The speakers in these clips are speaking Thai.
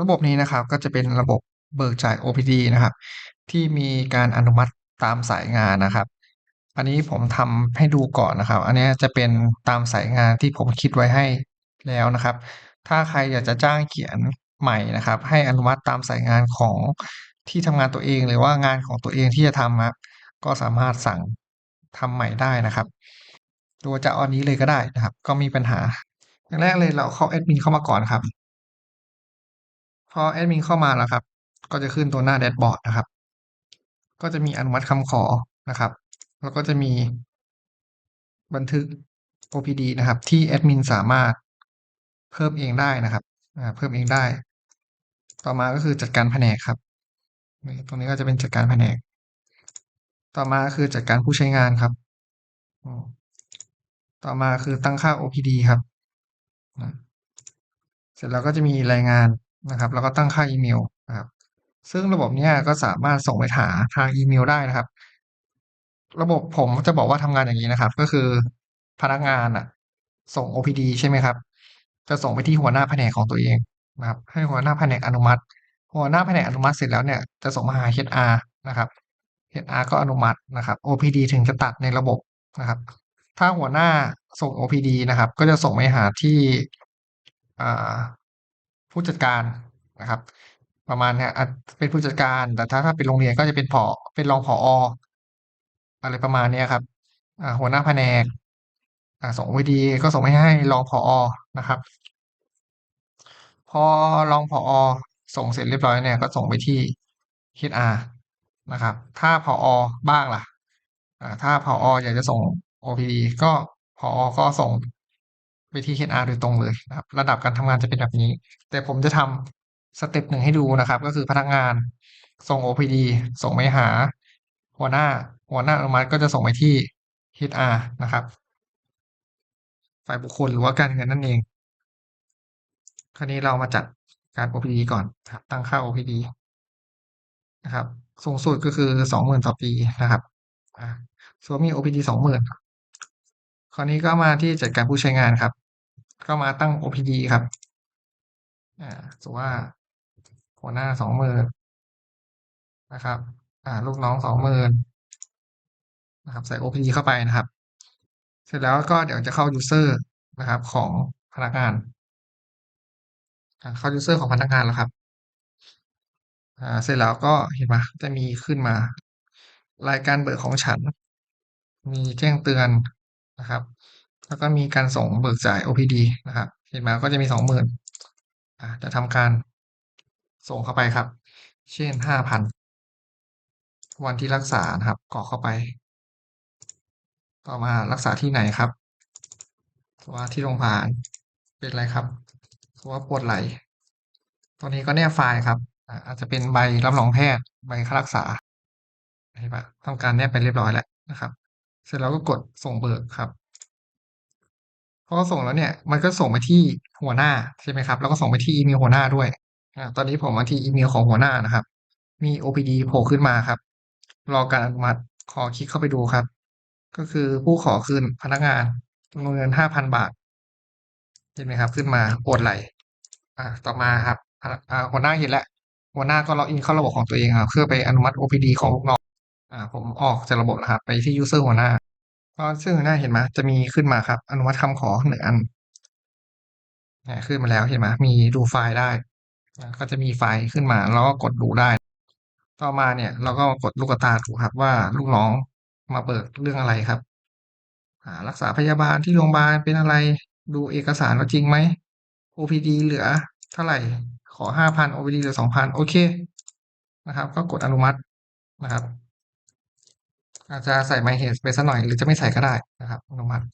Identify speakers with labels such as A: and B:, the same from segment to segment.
A: ระบบนี้นะครับก็จะเป็นระบบเบิกจ่าย OPD นะครับ ที่มีการอนุมัติตามสายงานนะครับ อันนี้ผมทำให้ดูก่อนนะครับ อันนี้จะเป็นตามสายงานที่ผมคิดไว้ให้แล้วนะครับ ถ้าใครอยากจะจ้างเขียนใหม่นะครับ ให้อนุมัติตามสายงานของที่ทำงานตัวเอง หรือว่างานของตัวเองที่จะทำครับก็สามารถสั่งทำใหม่ได้นะครับหรือว่าจะอาอันนี้เลยก็ได้นะครับ ก็มีปัญหาอย่างแรกเลยเราเข้าแอดมินเข้ามาก่อนครับ พอแอดมินเข้ามาแล้วครับ ก็จะขึ้นตัวหน้าแดชบอร์ดนะครับ ก็จะมีอนุมัติคำขอนะครับ แล้วก็จะมีบันทึก OPD นะครับ ที่แอดมินสามารถเพิ่มเองได้นะครับเพิ่มเองได้ ต่อมาก็คือจัดการแผนกครับ ตรงนี้ก็จะเป็นจัดการแผนก ต่อมาคือจัดการผู้ใช้งานครับ ต่อมาคือตั้งค่า OPD ครับ เสร็จแล้วก็จะมีรายงาน นะครับ แล้วก็ตั้งค่าอีเมลนะครับ ซึ่งระบบเนี้ยก็สามารถส่งไปหาทางอีเมลได้นะครับ ระบบผมจะบอกว่าทำงานอย่างนี้นะครับ ก็คือพนักงานอะ ส่ง OPD ใช่ไหมครับ จะส่งไปที่หัวหน้าแผนกของตัวเองนะครับ ให้หัวหน้าแผนกอนุมัติ หัวหน้าแผนกอนุมัติเสร็จแล้วเนี่ยจะส่งมาหา HR นะครับ HR ก็อนุมัตินะครับ OPD ถึงจะตัดในระบบนะครับ ถ้าหัวหน้าส่ง OPD นะครับ ก็จะส่งไปหาที่อ่า ผู้จัดการนะครับ ประมาณเนี้ยเป็นผู้จัดการ แต่ถ้าถ้าเป็นโรงเรียนก็จะเป็นผอเป็นรองผออะไรประมาณเนี้ยครับอ่าหัวหน้าแผนกอ่าส่ง OPD ก็ส่งไปให้รองผอนะครับ พอรองผอส่งเสร็จเรียบร้อยเนี่ยก็ส่งไปที่ HR นะครับ ถ้าผอบ้างล่ะอ่าถ้าผออยากจะส่ง OPD ก็ผอก็ส่ง ไปที่ HR โดยตรงเลยนะครับ ระดับการทำงานจะเป็นแบบนี้ แต่ผมจะทำสเต็ปหนึ่งให้ดูนะครับ ก็คือพนักงานส่ง OPD ส่งไปหา หัวหน้า หัวหน้าอนุมัติก็จะส่งไปที่ HR นะครับ ฝ่ายบุคคลหรือว่าการเงินนั่นเอง คราวนี้เรามาจัดการ OPD ก่อนนะครับ ตั้งค่า OPD นะครับ สูงสุดก็คือ20,000ต่อปีนะครับอ่าสมมุติมี OPD 20,000คราวนี้ก็มาที่จัดการผู้ใช้งานครับ ก็มาตั้ง OPD ครับ อ่าสมมุติว่าหัวหน้า20,000นะครับ อ่า ลูกน้อง20,000นะครับ ใส่ OPD เข้าไปนะครับ เสร็จแล้วก็เดี๋ยวจะเข้า user นะครับ ของพนักงานอ่าเข้า user ของพนักงานแล้วครับ อ่า เสร็จแล้วก็เห็นไหมจะมีขึ้นมา รายการเบิกของฉัน มีแจ้งเตือนนะครับ แล้วก็มีการส่งเบิกจ่าย OPD นะครับเห็นไหมก็จะมี20,000อ่าจะทำการส่งเข้าไปครับ เช่น5,000วันที่รักษานะครับกรอกเข้าไป ต่อมารักษาที่ไหนครับติว่าที่โรงพยาบาลเป็นอะไรครับติว่าปวดไหล่ตัวนี้ก็แนบไฟล์ครับ อาจจะเป็นใบรับรองแพทย์ใบค่ารักษาเห็นปล่าทำการแนบไปเรียบร้อยแล้วนะครับ เสร็จแล้วก็กดส่งเบิกครับ พอส่งแล้วเนี่ยมันก็ส่งไปที่หัวหน้าใช่ไหมครับ แล้วก็ส่งไปที่อีเมลหัวหน้าด้วยอ่าตอนนี้ผมมาที่อีเมลของหัวหน้านะครับ มี OPD โผล่ขึ้นมาครับ รอการอนุมัติขอคลิกเข้าไปดูครับ ก็คือผู้ขอคืนพนักงานจำนวนเงิน5,000บาทเห็นไหมครับ ขึ้นมาปวดไหล่อ่าต่อมาครับอ่าอ่าหัวหน้าเห็นแล้วหัวหน้าก็ล็อกอินเข้าระบบของตัวเองครับเพื่อไปอนุมัติ OPD ของลูกน้องอ่าผมออกจากระบบนะครับ ไปที่ user หัวหน้า พอ user หัวหน้าเห็นไหมจะมีขึ้นมาครับ อนุมัติคำขอ1อันอ่าขึ้นมาแล้วเห็นไหมมีดูไฟล์ได้ก็จะมีไฟล์ขึ้นมาเราก็กดดูได้ ต่อมาเนี่ยเราก็กดลูกตาดูครับว่าลูกน้องมาเบิกเรื่องอะไรครับรักษาพยาบาลที่โรงพยาบาลเป็นอะไร ดูเอกสารว่าจริงไหม OPD เหลือเท่าไหร่ ขอ 5,000 OPD เหลือ 2,000 โอเค นะครับ ก็กดอนุมัตินะครับ อาจจะใส่ my health ไปสักหน่อย หรือจะไม่ใส่ก็ได้นะครับอนุมัติ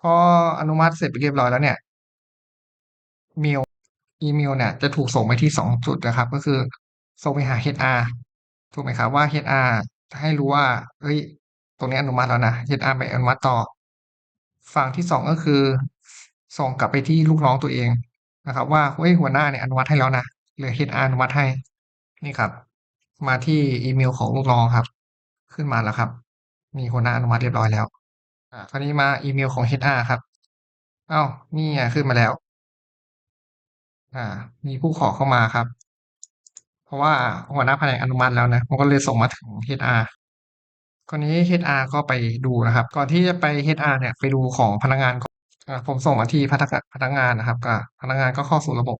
A: พออนุมัติเสร็จไปเรียบร้อยแล้วเนี่ยเมลอีเมลเนี่ยจะถูกส่งไปที่2จุดนะครับ ก็คือส่งไปหา HR ถูกไหมครับว่า HR ให้รู้ว่าเฮ้ย ตรงนี้อนุมัติแล้วนะ HR ไปอนุมัติต่อ ฝั่งที่2ก็คือ ส่งกลับไปที่ลูกน้องตัวเองนะครับ ว่าเฮ้ยหัวหน้าเนี่ยอนุมัติให้แล้วนะเหลือ HR อนุมัติให้นี่ครับ มาที่อีเมลของลูกน้องครับ ขึ้นมาแล้วครับ มีหัวหน้าอนุมัติเรียบร้อยแล้ว อ่าคราวนี้มาอีเมลของ HR ครับอ้าวนี่ขึ้นมาแล้ว อ่า มีผู้ขอเข้ามาครับ เพราะว่าหัวหน้าแผนกอนุมัติแล้วนะมันก็เลยส่งมาถึง HR คราวนี้ HR ก็ไปดูนะครับ ก่อนที่จะไป HR เนี่ยไปดูของพนักงานก่อนอ่าผมส่งมาที่พนักพนักงานนะครับก็พนักงานก็เข้าสู่ระบบ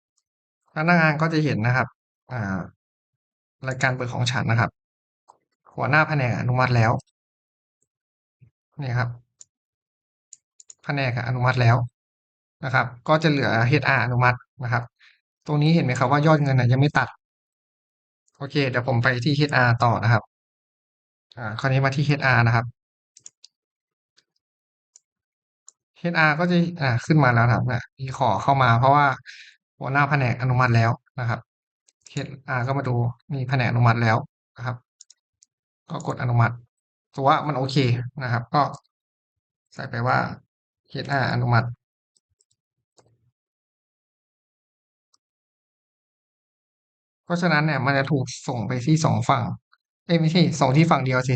A: พนักงานก็จะเห็นนะครับ อ่า รายการเบิกของฉันนะครับ หัวหน้าแผนกอนุมัติแล้วนี่ครับ แผนกอนุมัติแล้วนะครับ ก็จะเหลือ HR อนุมัตินะครับ ตรงนี้เห็นไหมครับว่ายอดเงินยังไม่ตัด โอเค เดี๋ยวผมไปที่ HR ต่อนะครับ อ่า คราวนี้มาที่ HR นะครับ HR ก็จะอ่าขึ้นมาแล้วนะครับนี่ยมีขอเข้ามาเพราะว่าหัวหน้าแผนกอนุมัติแล้วนะครับ HR ก็มาดูมีแผนกอนุมัติแล้วนะครับ ก็กดอนุมัติถือว่ามันโอเคนะครับ ก็ใส่ไปว่า HR อนุมัติเพราะฉะนั้นเนี่ยมันจะถูกส่งไปที่2ฝั่ง เอ๊ยไม่ใช่ส่งที่ฝั่งเดียวสิ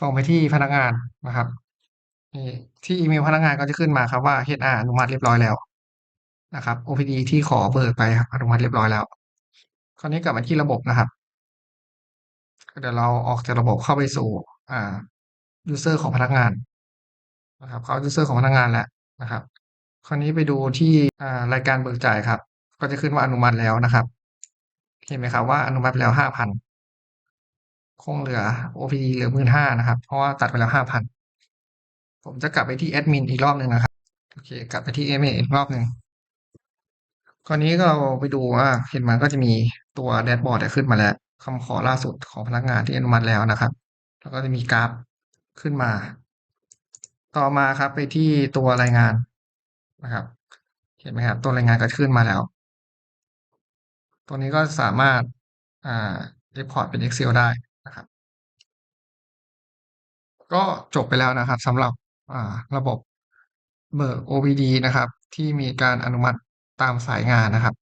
A: ส่งไปที่พนักงานนะครับนี่ที่อีเมลพนักงานก็จะขึ้นมาครับว่า HR อนุมัติเรียบร้อยแล้วนะครับ OPD ที่ขอเบิกไปครับอนุมัติเรียบร้อยแล้ว คราวนี้กลับมาที่ระบบนะครับ เดี๋ยวเราออกจากระบบเข้าไปสู่ อ่ายูสเซอร์ของพนักงานนะครับ เขายูสเซอร์ของพนักงานแล้วนะครับ คราวนี้ไปดูที่อ่ารายการเบิกจ่ายครับ ก็จะขึ้นว่าอนุมัติแล้วนะครับ เห็นไหมครับว่าอนุมัติไปแล้ว5,000คงเหลือ OPD เหลือ15,000นะครับ เพราะว่าตัดไปแล้ว5,000ผมจะกลับไปที่แอดมินอีกรอบหนึ่งนะครับ โอเค กลับไปที่แอดมินอีกรอบหนึ่ง คราวนี้เราไปดูว่าเห็นมันก็จะมีตัวแดชบอร์ดขึ้นมาแล้วคำขอล่าสุดของพนักงานที่อนุมัติแล้วนะครับ แล้วก็จะมีกราฟขึ้นมา ต่อมาครับไปที่ตัวรายงานนะครับ เห็นไหมครับตัวรายงานก็ขึ้นมาแล้ว ตัวนี้ก็สามารถอ่า Export เป็น Excel ได้นะครับ ก็จบไปแล้วนะครับสำหรับอ่าระบบเบิก OPD นะครับ ที่มีการอนุมัติ ตามสายงานนะครับ